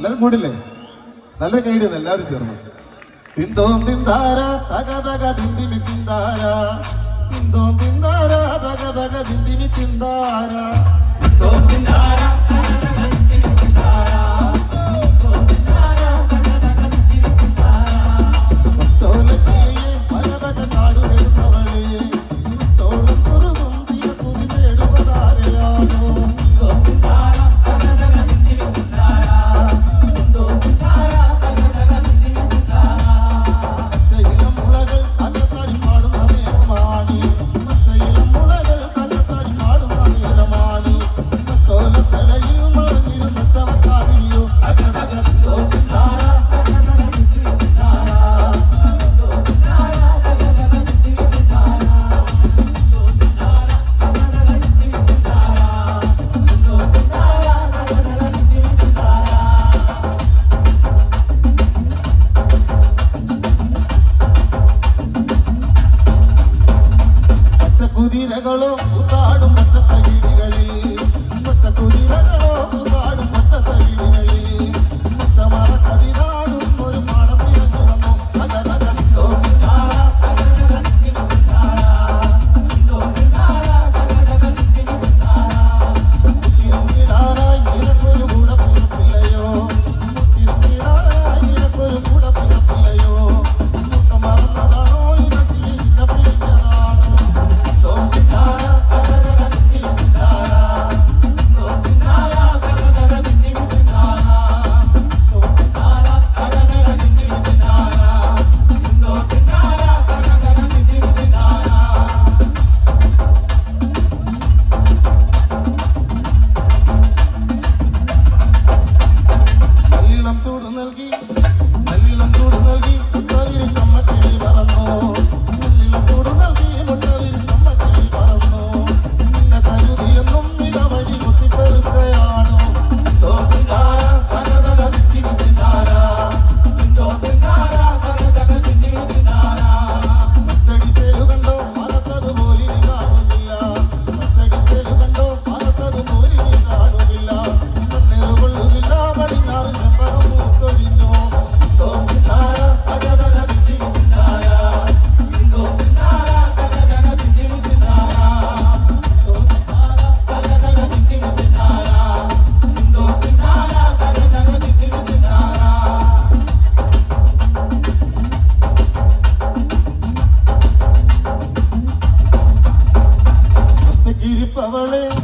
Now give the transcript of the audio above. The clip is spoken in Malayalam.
എല്ലാരും കൂടില്ലേ നല്ല കൈഡിന്ന് എല്ലാവരും ചേർന്നു. തിന്തോം തിന്താര തക തിന്താര. തിന്തോം തിന്താര തിന്തിമി തിന്താര. തോപ്പിന്താര ಜನಗಳು morning.